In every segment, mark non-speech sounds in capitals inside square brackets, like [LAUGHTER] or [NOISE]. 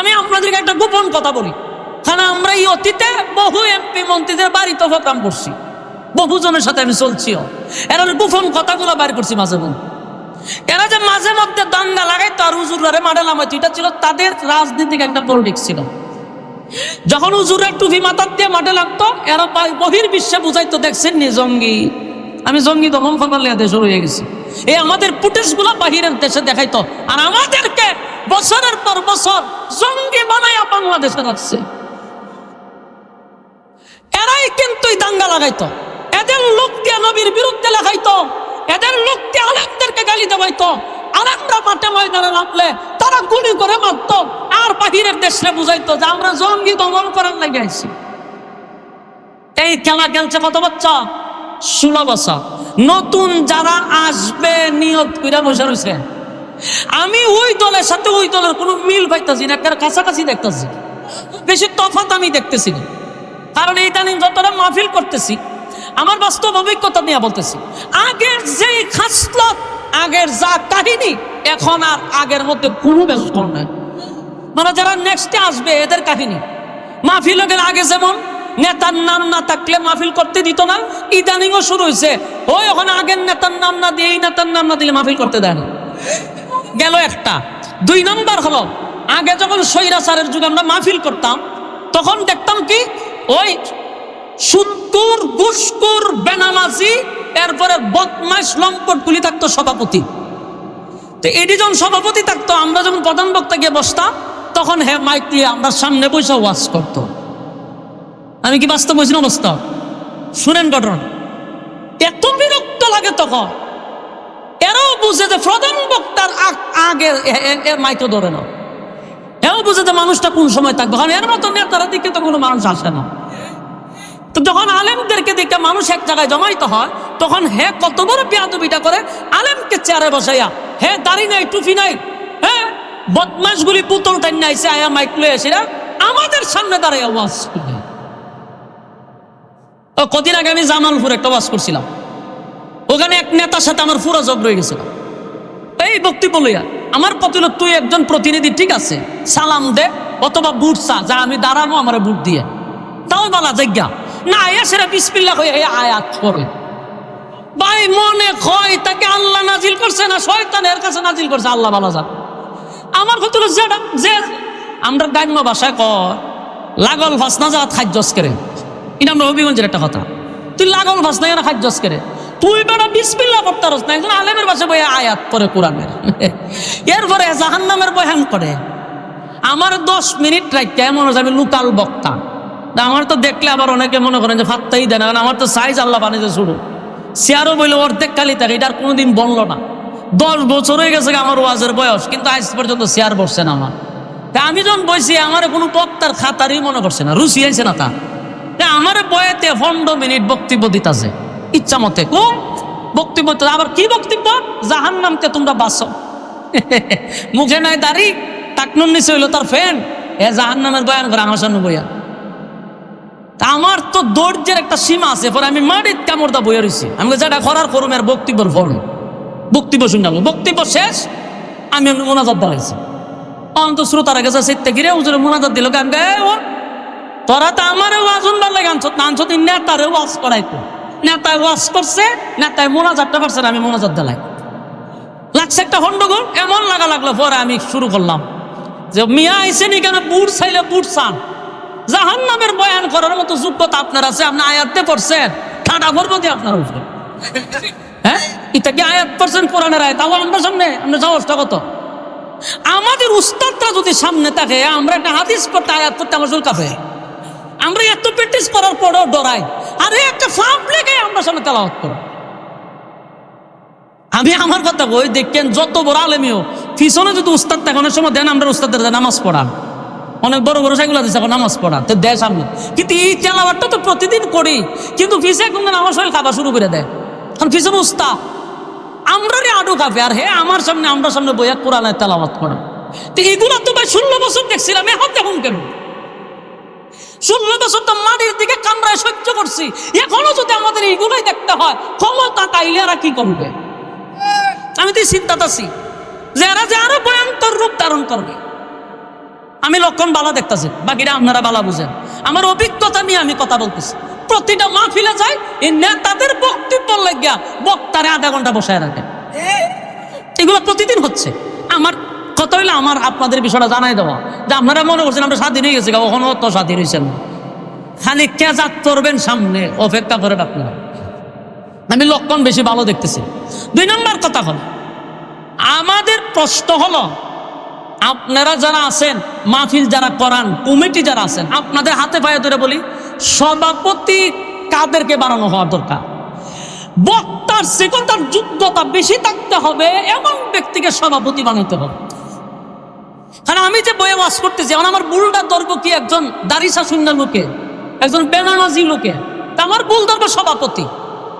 আমি আপনাদেরকে একটা গোপন কথা বলি। কারণ আমরা এই অতীতে বহু এমপি মন্ত্রীদের বাড়িতে প্রোগ্রাম করছি। বহু জনের সাথে আমি চলছিও। এরা গোপন কথাগুলো বাইর করছি মাঝে মধ্যে। এরা যে মাঝে মধ্যে দাঙ্গা লাগাইতো আর হুজুরারে মাডেল আমাইতো এটা ছিল তাদের রাজনীতিক একটা পলিটিক্স ছিল। যখন হুজুরের টুপি মাথার দিয়ে মাঠে লাগতো, এরা বহির বিশ্বে বুঝাইতো, দেখছেন নি জঙ্গি? আমি জঙ্গি দমন করবার লিয়া দেশ হয়ে গেছি। এই আমাদের ফুটেজগুলো বাহিরের দেশে দেখাইতো। আর আমাদেরকে বছরের পর বছর জঙ্গি বানাইয়া বাংলাদেশে রাখছে। এরাই কিন্তু দাঙ্গা লাগাইতো। এদের লোক দিয়ে নবীর বিরুদ্ধে লেখাইতো এদের লোক দিয়ে আলেমদেরকে গালি দেওয়াইতো। আলেমরা মাঠে ময়দানে নামলে তারা গুলি করে মারতো। আর বাহিরের দেশে বুঝাইতো যে আমরা জঙ্গি দমন করার লাগে আইছি। এই খেলা খেলছে কত বাচ্চা? ষোলো বছর। নতুন যারা আসবে, নিয়ত কইরা বসে রয়েছে আমি ওই দলের সাথে ওই দলের কোনো মিল পাইতেছি না একটা কাছাকাছি দেখতেছি। বেশি তফাত আমি দেখতেছি না। কারণ ইদানিং যতটা মাহফিল করতেছি, আমার বাস্তব অভিজ্ঞতা নিয়ে বলতেছি, আগের যে খাসলত, আগের যা কাহিনী, এখন আর আগের মধ্যে কোনো ব্যস্ত নাই। মানে যারা নেক্সটে আসবে, এদের কাহিনী। মাহফিল গেলে আগে যেমন নেতার নাম না থাকলে মাহফিল করতে দিত না। ইদানিংও শুরু হয়েছে ওই ওখানে আগের নেতার নাম না দিয়ে এই নেতার নাম না দিলে মাহফিল করতে দেয় না। গেল একটা। দুই নম্বর হলো, আগে যখন সৈরা সৈরাচারের যুগে আমরা মাহফিল করতাম, তখন দেখতাম কি, ওই সুৎকুর গুসকুর, বেনামাজি, এরপরে বদমাস লম্পটগুলি থাকতো সভাপতি। তো এটি যখন সভাপতি থাকতো, আমরা যখন প্রধান বক্তা গিয়ে বসতাম, তখন হ্যাঁ মাইক দিয়ে আমরা সামনে বসে ওয়াজ করতো আমি কি বাস্তব বলছি না বাস্তব? শুনেন ঘটনা এত বিরক্ত লাগে তখন। এরাও বুঝে যে প্রধান বক্তার আগ- আগে এ- এ- এর মাইকে ধরে না। এও বুঝে যে মানুষটা কোন সময় থাকবে। কারণ এর মতো নেতারা দিকে তো কোনো মানুষ আসে না। তো যখন আলেমদেরকে দেখে মানুষ এক জায়গায় জমাইতে হয়, তখন হে কত বড় পেয়াদবিটা করে আলেমকে চেয়ারে বসাইয়া, হে দাড়ি নাই, টুপি নাই হ্যাঁ বদমাসগুলি পুতল টাইন নাইছে আয়া মাইক লয়ে এসে আমাদের সামনে দাঁড়াইয়া ওয়াজ করে কদিন আগে আমি জামালপুর একটা ওয়াজ করছিলাম। ওখানে এক নেতার সাথে আমার পুরো যোগ রয়ে গেছিল। এই বক্তব্য লইয়া, আমার পতিল তুই একজন প্রতিনিধি, ঠিক আছে? সালাম দে, অথবা বুট চা, যা আমি দাঁড়ানো আমার বুট দিয়ে। তাও বলা জায়গা। না, আয়া সেরা বিসপিল্লা হয়ে এই আয়াত করে ভাই, মনে হয় তাকে আল্লাহ নাজিল করছে না শয়তানের কাছে নাজিল করছে, আল্লাহ ভালো যাক আমার হতো যেটা যে আমরা গ্রাম্য ভাষায় কয়, লাগল ফাঁস না যা খাদ্যস করে। এটা আমরা হবিগঞ্জের একটা কথা। তুই লাগল ফাঁস না এরা খাদ্যস করে? তুই বেটা বিসপিল্লা করতে পারস না একজন আলেমের ভাষায় বই আয়াত পরে কোরআনের। [LAUGHS] এরপরে জাহান্নামের বয়ান করে। আমার দশ মিনিট রাখতে মনে হচ্ছে আমি লোকাল বক্তা। আমার তো দেখলে আবার অনেকে মনে করেন যে ফাত্তাই দেয় না আমার তো সাইজ আল্লাহ বানিয়েছে শুরু। চেয়ারও বইলে অর্ধেক কালি থাকে, এটা আর কোনোদিন বলল না। দশ বছর হয়ে গেছে আমার ওয়াজের বয়স, কিন্তু আজ পর্যন্ত চেয়ার বসছে না আমার। তা আমি যখন বসি আমার কোনো বক্তার খাতারই মনে করছে না, রুচি আইছে না তা আমার বয়েতে পনেরো মিনিট বক্তব্য দিতেছে। ইচ্ছা মতে কোন বক্তব্য। আবার কি বক্তব্য? জাহান নামতে তোমরা বাসো [LAUGHS] মুখে নাই দাড়ি টাকনুন নিচে হইল তার ফ্যান। এ জাহান নামের বয়ান করে আমার সামনে বইয়া। তা আমার তো দৌর্যের একটা সীমা আছে, পরে আমি মাটির কামড় দা বইয়া রয়েছি আমি যেটা করার করুম, এর বক্তব্যের ফল। বক্তব্য শুনলাম। বক্তব্য শেষ, আমি মোনাজাত দাঁড়াইছি। অন্ত শ্রোতারা গেছে সেতে গিরে উজুরে মোনাজাত দিল গে ও তোরা তো আমার ওয়াজ লাগে আনছত না আনছত নেতারে ওয়াজ করাইতো। নেতায় ওয়াজ করছে, নেতায় মোনাজাতটা পারছে আমি মোনাজাত দিলাই। লাগছে একটা হন্ডগোল এমন লাগা লাগল, পরে আমি শুরু করলাম। যে মিয়া আইসেনি কেন? বুট চাইলে বুট চান জাহান নামের বয়ান করার মতো যোগ্যতা আপনার আছে, আপনি আয়াতে পড়ছেন। ঠাডা করব দিয়ে আপনার উপরে। হ্যাঁ? এটা কি আয়াত পড়ছেন কোরআনের আয়াত? তাও আমরা সামনে আমরা সাহসটা কত? আমাদের উস্তাদরা যদি সামনে থাকে, আমরা একটা হাদিস পড়তে, আয়াত পড়তে আমার চুল কাঁপে। আমরা এত প্র্যাকটিস করার পরেও ডরাই। আর একটা ফার্ম লেগে আমরা সামনে তেলাওয়াত করো। আমি আমার কথা বই দেখেন যত বড় আলেমিও পিছনে যদি উস্তাদ থাকে, অনেক সময় দেন আমরা উস্তাদের নামাজ পড়ান। অনেক বড় বড় সাইগুলো দিচ্ছে নামাজ পড়ান। তো দেয় সামনে কিন্তু এই তেলাবারটা তো প্রতিদিন করি। কিন্তু পিছে কোন আমার শরীর খাবার শুরু করে দেয়। কারণ পিছনে উস্তাদ আমরা রে আডু খাবে। আর হে, আমার সামনে, আমরা সামনে বইয়া কোরআনের তেলাবাত করে। তো এগুলো তো ভাই ষোলো বছর দেখছিলাম, এখন দেখুন কেন? ষোলো বছর তো মাটির দিকে কামড়ায় সহ্য করছি। এখনও যদি আমাদের এইগুলোই দেখতে হয় ক্ষমতা তাইলে এরা কি করবে? আমি তো চিন্তাত আছি যে এরা যে আরও ভয়ঙ্কর রূপ ধারণ করবে। আমি লক্ষণ বালা দেখতেছি বাকিরা আপনারা বালা বুঝেন। আমার অভিজ্ঞতা নিয়ে আমি কথা বলতেছি। প্রতিটা মাহফিলে যাই এই নেতাদের বক্তব্য লাগিয়া বক্তারে আধা ঘণ্টা বসায় রাখে এগুলো প্রতিদিন হচ্ছে। আমার কথা হইলে আমার আপনাদের বিষয়টা জানাই দেওয়া যে আপনারা মনে করছেন আমরা স্বাধীন হয়ে গেছি, কখনো তো স্বাধীন হয়েছেন খালি কেজাত করবেন সামনে, অপেক্ষা করেন আপনারা। আমি লক্ষণ বেশি ভালো দেখতেছি। দুই নম্বর কথা হল, আমাদের প্রশ্ন হলো, আপনারা যারা আছেন, মাহফিল যারা করান, কমিটি যারা আছেন, আপনাদের হাতে পায়ে ধরে বলি, সভাপতি কাদেরকে বানানো হওয়ার দরকার। বক্তার সেকন্দার যোগ্যতা বেশি থাকতে হবে, এমন ব্যক্তিকে সভাপতি বানাইতে হবে। কারণ আমি যে বইয়ে ওয়াজ করতেছি, এখন আমার বুলটা ধরবো কি? একজন দারিসা শূন্য লোকে, একজন বেনামাজি লোকে। তা আমার বুল ধরবো সভাপতি।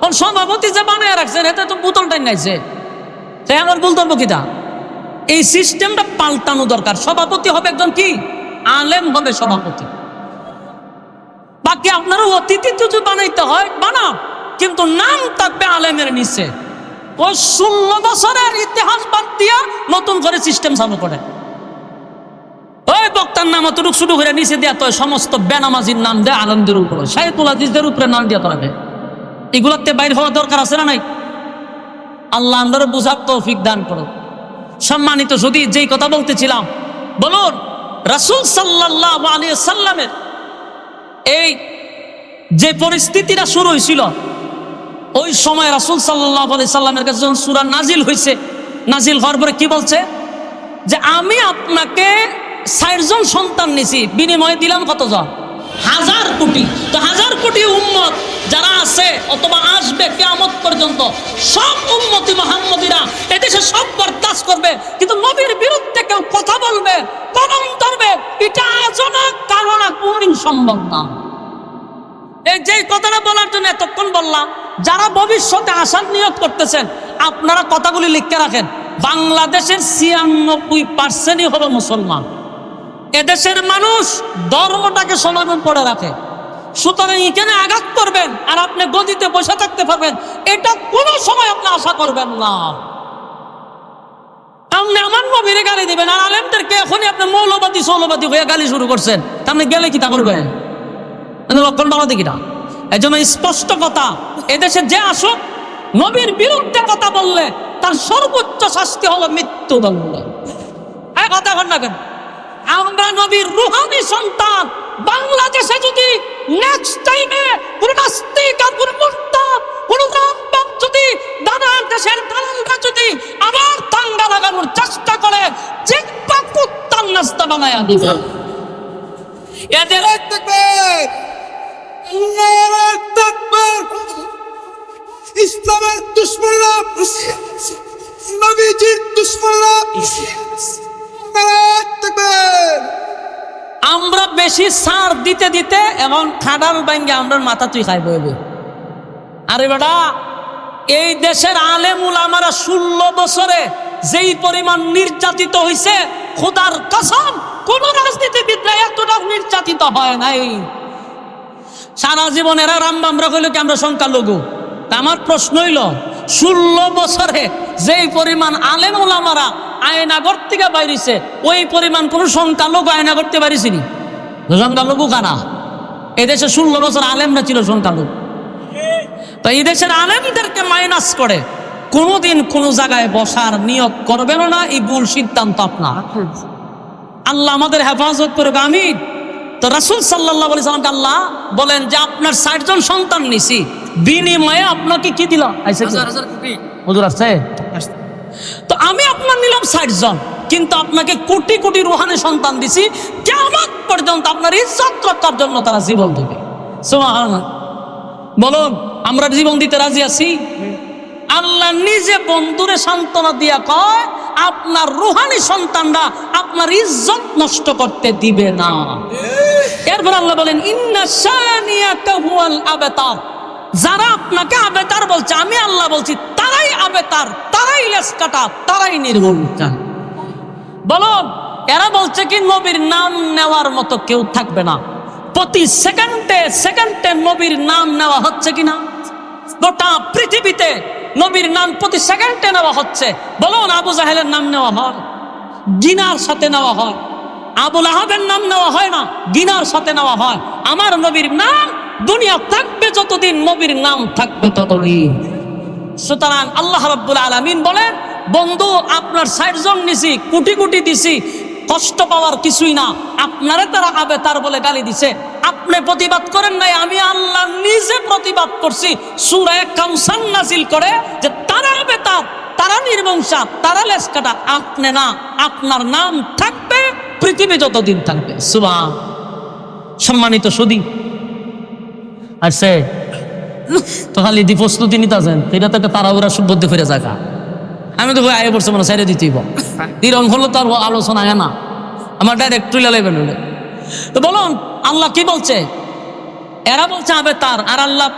কারণ সভাপতি যে বানায় রাখছেন, এতে তো বোতলটাই নাইছে। তাই আমার বুল ধরবো কিটা এই সিস্টেমটা পাল্টানো দরকার। সভাপতি হবে একজন কি? আলেম হবে সভাপতি। বাকি আপনারা অতিথি যদি বানাইতে হয়, বানাও। কিন্তু নাম থাকবে আলেমের নিচে। ওই ষোলো বছরের ইতিহাস বাদ দিয়া নতুন করে সিস্টেম চালু করে। বক্তার নাম অতটুক শুরু করে নিচে দেয়া তো সমস্ত বেনামাজির নাম দেয় আনন্দের উপরে। শাহেতুল আজিজদের উপরে নাম দিয়া তোলাবে এগুলোতে বাইর হওয়া দরকার আছে না নাই? আল্লাহ আমরা বুঝার তৌফিক দান করো সম্মানিত যদি যেই কথা বলতেছিলাম, বলুন, রাসুল সাল্লাহ আলী সাল্লামের এই যে পরিস্থিতিটা শুরু হয়েছিল, ওই সময় রাসুল সাল্লাহ আলি সাল্লামের কাছে যখন সুরা নাজিল হয়েছে নাজিল হওয়ার পরে কি বলছে? যে আমি আপনাকে ষাটজন সন্তান নিছি, বিনিময়ে দিলাম কত কতজন? হাজার কোটি। তো হাজার কোটি উম্মত যারা আছে অথবা আসবে কেয়ামত পর্যন্ত, সব উম্মতি মোহাম্মদীরা এদেশে সব বরদাস্ত করবে। কিন্তু নবীর বিরুদ্ধে কেউ কথা বলবে কলম ধরবে, এটা আজও না কারও না কোনদিন সম্ভব না। এই যে কথাটা বলার জন্য এতক্ষণ বললাম, যারা ভবিষ্যতে আসার নিয়োগ করতেছেন, আপনারা কথাগুলি লিখতে রাখেন, বাংলাদেশের ছিয়ানব্বই পার্সেন্টই হলো মুসলমান। এদেশের মানুষ ধর্মটাকে সমাগম করে রাখে। সুতরাং এখানে আঘাত করবেন আর আপনি গদিতে বসে থাকতে পারবেন। এটা কোনো সময় আপনি আশা করবেন না। আপনি আমার নবীরে গালি দিবেন আর আলেমদেরকে এখনই আপনি মৌলবাদী সৌলবাদী হয়ে গালি শুরু করছেন। আপনি গেলে কি তা করবেন? লক্ষণ ভালো দেখি না। এই জন্য স্পষ্ট কথা, এদেশে যে আসুক, নবীর বিরুদ্ধে কথা বললে তার সর্বোচ্চ শাস্তি হলো মৃত্যুদণ্ড। কথা কর না কেন? আমরা নবীর রুহানি সন্তান বাংলাদেশে যদি নেক্সট টাইমে কোন নাস্তিক আর কোন মুরতাদ কোন যদি দাদার দেশের দালালরা যদি আবার দাঙ্গা লাগানোর চেষ্টা করে জিব্বা কুত্তার নাস্তা বানায়া দিবে এদের takbir! Allahu takbir! İslam'ın düşmanlar! আমরা বেশি সার দিতে দিতে এবং খাডাল ব্যাঙ্গে আমরা মাথা তুই খাই বইব আরে বেটা, এই দেশের আলেম উলামারা ষোলো বছরে যেই পরিমাণ নির্যাতিত হয়েছে খোদার কসম, কোন রাজনীতিবিদরা এতটা নির্যাতিত হয় নাই। সারা জীবন এরা রাম রামবামরা কইল কি আমরা সংখ্যালঘু? আমার প্রশ্ন হইল, ষোলো বছরে যেই পরিমাণ আলেম ওলামারা আয়নাগর থেকে বাইরেছে, ওই পরিমাণ কোন সংখ্যালঘু আয়নাগর থেকে বাইরেছিনি সংখ্যালঘু কারা এদেশে ষোলো বছর আলেমরা ছিল সংখ্যালঘু তো এই দেশের আলেমদেরকে মাইনাস করে। কোনোদিন কোনো জায়গায় বসার নিয়োগ করবেন না এই ভুল সিদ্ধান্ত আপনার। আল্লাহ আমাদের হেফাজত করুক আমি তো রাসুল সাল্লাহ আলি সাল্লামকে আল্লাহ বলেন যে আপনার ষাট জন সন্তান নিছি। বিনিময়ে আপনাকে কি দিল? হুজুর আসছে তো আমি আপনার নিলাম ষাট জন। কিন্তু আপনাকে কোটি কোটি রুহানি সন্তান দিছি কেমন পর্যন্ত আপনার ইজ্জত রক্ষার জন্য তারা জীবন দেবে। বলুন আমরা জীবন দিতে রাজি আছি? আল্লাহ নিজে বন্ধুরে সান্ত্বনা দিয়া কয়, আপনার রুহানি সন্তানরা আপনার ইজ্জত নষ্ট করতে দিবে না। এরপর আল্লাহ বলেন আবেতার। যারা আপনাকে আবেতার বলছে, আমি আল্লাহ বলছি, তারাই আবেতার, তারাই লেস কাটা তারাই নির্ভুল বলুন এরা বলছে কি, নবীর নাম নেওয়ার মতো কেউ থাকবে না। প্রতি সেকেন্ডে সেকেন্ডে নবীর নাম নেওয়া হচ্ছে কিনা? গোটা পৃথিবীতে নবীর নাম প্রতি সেকেন্ডে নেওয়া হচ্ছে। বলুন আবু জাহেলের নাম নেওয়া হয়? গিনার সাথে নেওয়া হয়। আবুল আহাবের নাম নেওয়া হয় না, গিনার সাথে নেওয়া হয়। আমার নবীর নাম দুনিয়া থাকবে যতদিন নবীর নাম থাকবে ততদিন। সুতরাং আল্লাহ রাব্বুল আলামিন বলেন বন্ধু, আপনার ষাট জন নিছি, কোটি কোটি দিছি, কষ্ট পাওয়ার কিছুই না। আপনারে তারা আবে তার বলে গালি দিছে। আপনি প্রতিবাদ করেন নাই, আমি আল্লাহ নিজে প্রতিবাদ করছি। সুরায় কাউসান নাজিল করে যে তারা আবে তার তারা নির্বংশা তারা লেস কাটা আপনি না, আপনার নাম থাকবে, পৃথিবী যতদিন থাকবে। সুবাহ সম্মানিত সুদী। সে, তো খালি দি প্রস্তুতি নিতে আছেন এটা তো একটা তাড়াহুড়া সুবদ্ধ ফিরে জায়গা আমি তো আগে পড়ছে মানে সাইডে দিতেই এরকম হলো তার আলোচনা হয় না। আমার ডাইরেক্ট তুলে লেবেন হলে তো বলুন আল্লাহ কি বলছে? এরা বলছে আবে তার আর আল্লাহ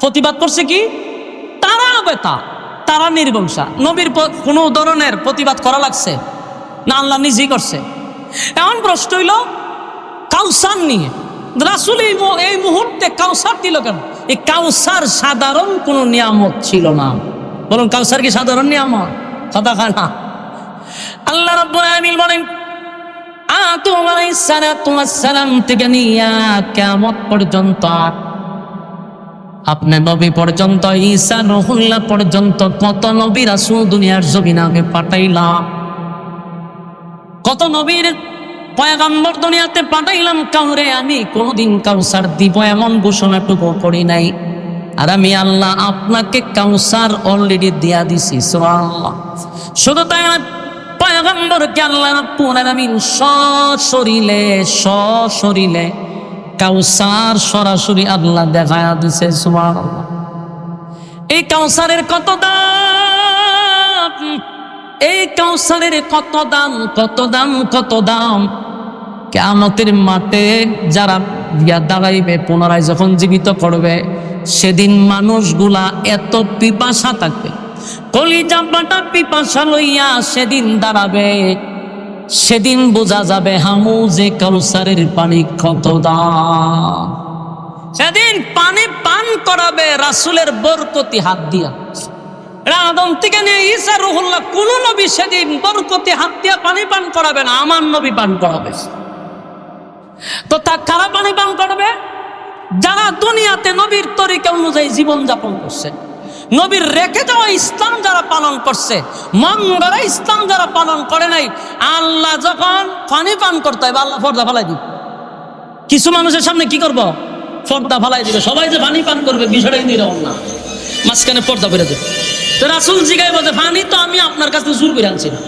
প্রতিবাদ করছে কি? তারা আবে তা তারা নির্বংশা। নবীর কোনো ধরনের প্রতিবাদ করা লাগছে না আল্লাহ নিজেই করছে। এমন প্রশ্ন হইল কাউসার নিয়ে। রাসুল এই মুহূর্তে কাউসার দিল কেন? এই কাউসার সাধারণ কোনো নিয়ামত ছিল না। বলুন কাউসার কি সাধারণ নিয়ামত কথা খায় না। আল্লাহ রাব্বুল আলামিন বলেন, আদম ওয়াস থেকে নিয়া কিয়ামত পর্যন্ত, আপনি নবী পর্যন্ত, ঈসা রহুল্লাহ পর্যন্ত, কত নবী রাসূল দুনিয়ার জমিনে আমি পাঠাইলাম। কত নবীর পয়গাম্বর দুনিয়াতে পাঠাইলাম, কাউরে আমি কোনোদিন কাউসার দিব এমন ঘোষণাটুকু করি নাই। আর আমি আল্লাহ আপনাকে কাউসার অলরেডি দিয়া দিছি, সুবহানাল্লাহ। শুধু তাই না, পয়গাম্বরকে আল্লাহ রাব্বুল আলামিন সশরীলে সশরীলে কাউসার সরাসরি আল্লাহ দেখায়া দিছে, সুবহানাল্লাহ। এই কাউসারের কত দাম? এই কাউসারের কত দাম কত দাম কত দাম? কেমতের মাঠে যারা গিয়া দাঁড়াইবে, পুনরায় যখন জীবিত করবে সেদিন মানুষগুলা এত পিপাসা থাকবে। কলিজা বাটা পিপাসা লইয়া সেদিন দাঁড়াবে। সেদিন বোঝা যাবে হামু যে কাউসারের পানি কত দাম। সেদিন পানি পান করাবে রাসুলের বরকতি হাত দিয়া। আদম থেকে নিয়ে ঈসা রুহুল্লাহ, কোন নবী সেদিন বরকতি হাত দিয়া পানি পান করাবে না, আমার নবী পান করাবে। তো তা কারা পানি পান করবে? যারা দুনিয়াতে নবীর তরিকা অনুযায়ী জীবন যাপন করছে, নবীর রেখে যাওয়া ইসলাম যারা পালন করছে মন গড়া ইসলাম যারা পালন করে নাই, আল্লাহ যখন পানি পান করতে হবে, আল্লাহ পর্দা ফেলাই দিবে। কিছু মানুষের সামনে কি করব? পর্দা ফালাই দিবে। সবাই যে পানি পান করবে, বিষয়টা কিন্তু না। মাঝখানে পর্দা করে দেবে তো রাসুল জিগাই বলছে পানি তো আমি আপনার কাছে জোর করে আনছি না।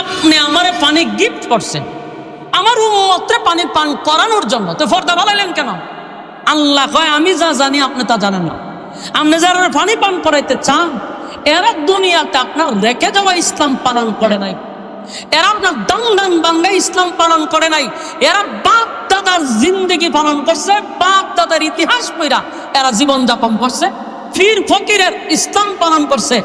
আপনি আমারে পানি গিফট করছেন। আমার উম্মতরে পানি পান করানোর জন্য। তো পর্দা ফালাইলেন কেন? আল্লাহ কয়, আমি যা জানি আপনি তা জানেন না। আপনি যারা পানি পান করাইতে চান, এরা দুনিয়াতে আপনার রেখে যাওয়া ইসলাম পালন করে নাই। এরা আপনার দান দাং বাংলা ইসলাম পালন করে নাই। এরা বাপ দাদার জিন্দগি পালন করছে, বাপ দাদার ইতিহাস পইরা এরা জীবন যাপন করছে ফির ফকিরের ইসলাম পালন করছে।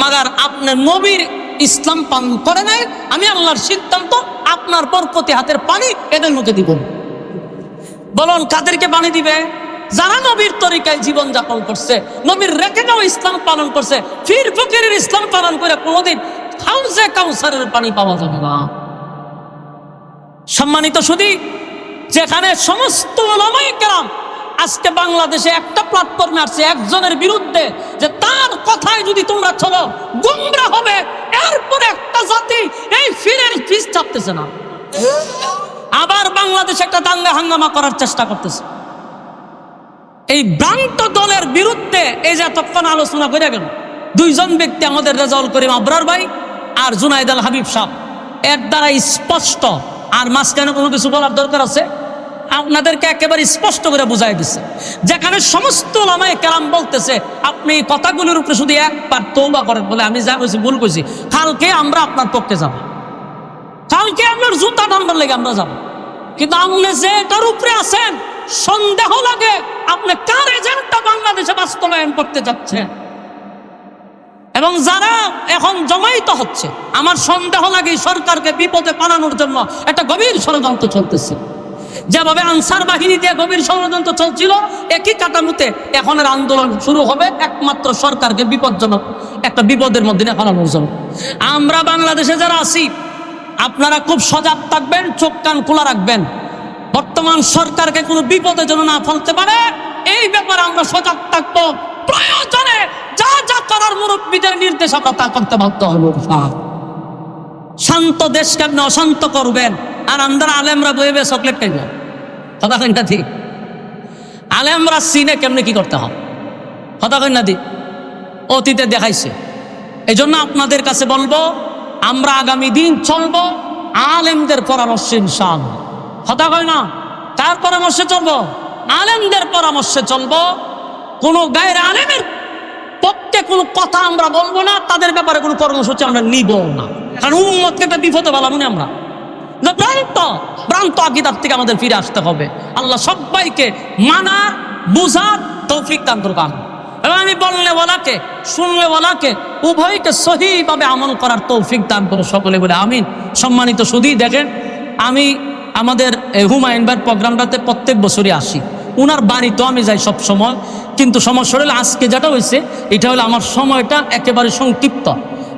মাগার আপনার নবীর ইসলাম পালন করে নাই, আমি আল্লাহর সিদ্ধান্ত আপনার বরকতি হাতের পানি এদের মুখে দিব। বলুন, কাদেরকে পানি দিবে? যারা নবীর তরিকায় জীবন যাপন করছে, নবীর রেখে যাওয়া ইসলাম পালন করছে, ফির ফকিরের ইসলাম পালন করে কোনোদিন হাউসে কাউসারের পানি পাওয়া যাবে না। সম্মানিত শুধু যেখানে সমস্ত কেরাম আজকে বাংলাদেশে একটা প্ল্যাটফর্মে আসছে, একজনের বিরুদ্ধে, যে তার কথায় যদি তোমরা চলো, গুমরা হবে, এরপরে একটা জাতি এই ফিরের ফিস চাপতেছে না। আবার বাংলাদেশে একটা দাঙ্গা হাঙ্গামা করার চেষ্টা করতেছে। এই ভ্রান্ত দলের বিরুদ্ধে এই যে এতক্ষণ আলোচনা করে গেল, দুইজন ব্যক্তি আমাদের রেজাউল করিম আবরার ভাই আর জুনাইদ আল হাবিব সাহ এর দ্বারা স্পষ্ট, আর মাঝখানে কোনো কিছু বলার দরকার আছে? আপনাদেরকে একেবারে স্পষ্ট করে বুঝাই দিচ্ছে যেখানে সমস্ত লামায় কেরাম বলতেছে, আপনি কথাগুলোর উপরে শুধু একবার তৌবা করেন বলে আমি যা কইছি, ভুল কইছি। কালকে আমরা আপনার পক্ষে যাব। কালকে আপনার জুতা টানবার লেগে আমরা যাব। কিন্তু আপনি যে এটার উপরে আছেন, সন্দেহ লাগে আপনি কার এজেন্টটা বাংলাদেশে বাস্তবায়ন করতে যাচ্ছেন। এবং যারা এখন জমাইত হচ্ছে, আমার সন্দেহ লাগে সরকারকে বিপদে পালানোর জন্য একটা গভীর ষড়যন্ত্র চলতেছে। যেভাবে আনসার বাহিনী দিয়ে গভীর ষড়যন্ত্র চলছিল, একই কাটামুতে এখন এর আন্দোলন শুরু হবে একমাত্র সরকারকে বিপজ্জনক, একটা বিপদের মধ্যে ফেলানোর জন্য। আমরা বাংলাদেশে যারা আছি আপনারা খুব সজাগ থাকবেন, চোখ কান খোলা রাখবেন। বর্তমান সরকারকে কোনো বিপদে যেন না ফেলতে পারে, এই ব্যাপারে আমরা সজাগ থাকব। প্রয়োজনে যা যা করার মুরব্বীদের নির্দেশ আমরা তা করতে বাধ্য হব শান্ত দেশকে আপনি অশান্ত করবেন? আর আমরা আলেমরা বয়ে চকলেট খাইব। কথা কইন না ঠিক? আলেমরা সিনে কেমনে কি করতে হয়? কথা কইন না দি অতীতে দেখাইছে। এই জন্য আপনাদের কাছে বলব আমরা আগামী দিন চলবো আলেমদের পরামর্শে ইনশাল কথা কয় না? কার পরামর্শে চলবো? আলেমদের পরামর্শে চলবো। কোনো গায়ের আলেমের পক্ষে কোনো কথা আমরা বলব না, তাদের ব্যাপারে কোনো কর্মসূচি আমরা নিব না। কারণ উম্মতকে একটা বিপদে বলাবো না আমরা। ভ্রান্ত ভ্রান্ত আকিদার থেকে আমাদের ফিরে আসতে হবে। আল্লাহ সবাইকে মানার বুঝার তৌফিক দান করুক এবং আমি বললে বলাকে শুনলে বলাকে উভয়কে সহিভাবে আমল করার তৌফিক দান করো সকলে বলে আমিন। সম্মানিত শুধুই দেখেন, আমি আমাদের হুমায়ুন প্রোগ্রামটাতে প্রত্যেক বছরই আসি। উনার তো আমি যাই সব সময়, কিন্তু সমস্যা হলো আজকে যেটা হয়েছে, এটা হলো আমার সময়টা একেবারে সংক্ষিপ্ত।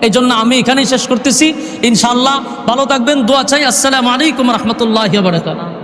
এই জন্য আমি এখানেই শেষ করতেছি। ইনশাল্লাহ ভালো থাকবেন, দোয়া চাই। আসসালামু আলাইকুম রহমতুল্লাহ বারকাত